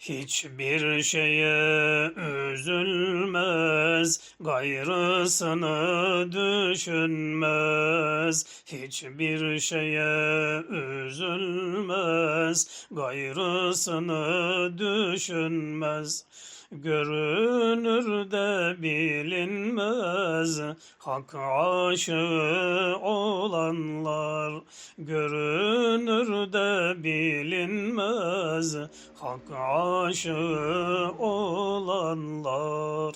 Hiçbir şeye üzülmez, gayrısını düşünmez. Hiçbir şeye üzülmez, gayrısını düşünmez. Görünür de bilinmez, hak aşığı olanlar. Görünür de bilinmez, hak aşığı olanlar.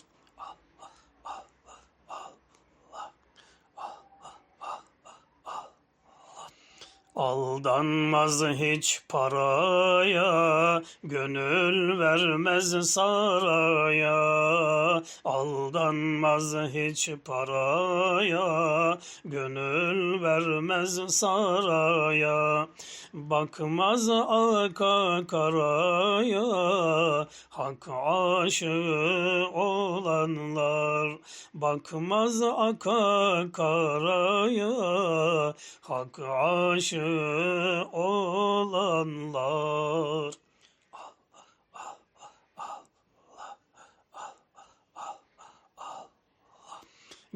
Aldanmaz hiç paraya, gönül vermez saraya. Aldanmaz hiç paraya, gönül vermez saraya. Bakmaz aka karaya, hak aşığı olanlar. Bakmaz aka karaya, hak aşığı olanlar.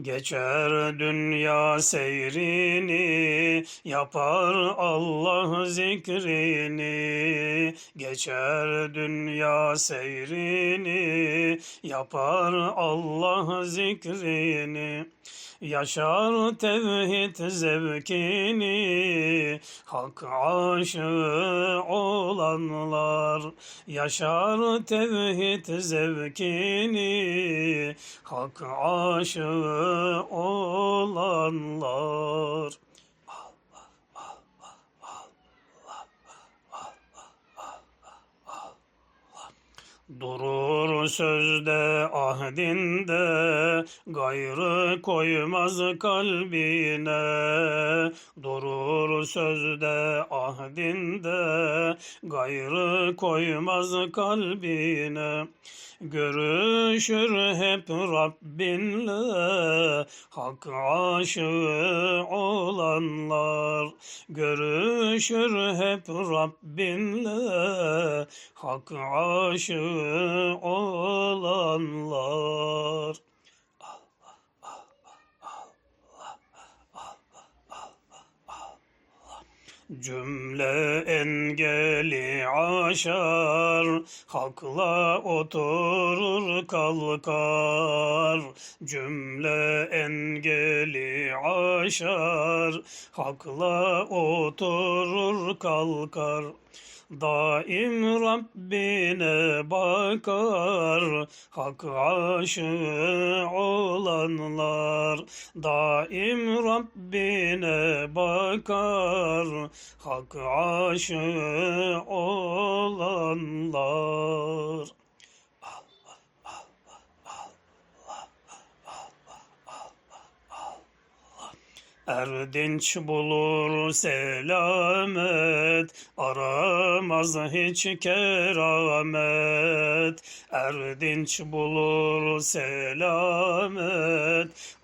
Geçer dünya seyrini, yapar Allah zikrini. Geçer dünya seyrini, yapar Allah zikrini. Yaşar tevhid zevkini, hak aşığı olanlar. Yaşar tevhid zevkini, hak aşığı olanlar. Sözde ahdinde, gayrı koymaz kalbine. Durur sözde ahdinde, gayrı koymaz kalbine. Görüşür hep Rabbinle, hak aşığı olanlar. Görüşür hep Rabbinle, hak aşığı olanlar. Cümle engeli aşar, hakla oturur kalkar. Cümle engeli aşar, hakla oturur kalkar. Daim Rabbine bakar, hak aşığı olanlar. Daim Rabbine bakar, hak aşığı olanlar. Erdinç bulur selamet, aramaz hiç keramet. Erdinç bulur selamet,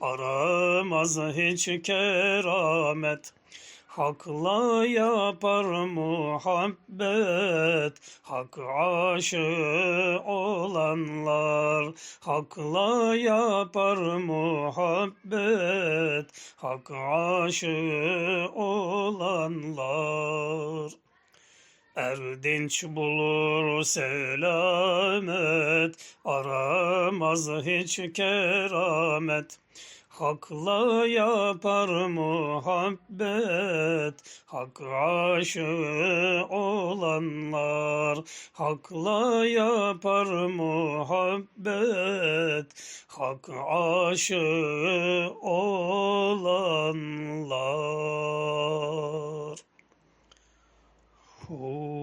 aramaz hiç keramet. Hakla yapar muhabbet, hak aşığı olanlar. Hakla yapar muhabbet, hak aşığı olanlar. Erdinç bulur selamet, aramaz hiç keramet. Hakla yapar muhabbet, hak aşığı olanlar. Hakla yapar muhabbet, hak aşığı olanlar. Hu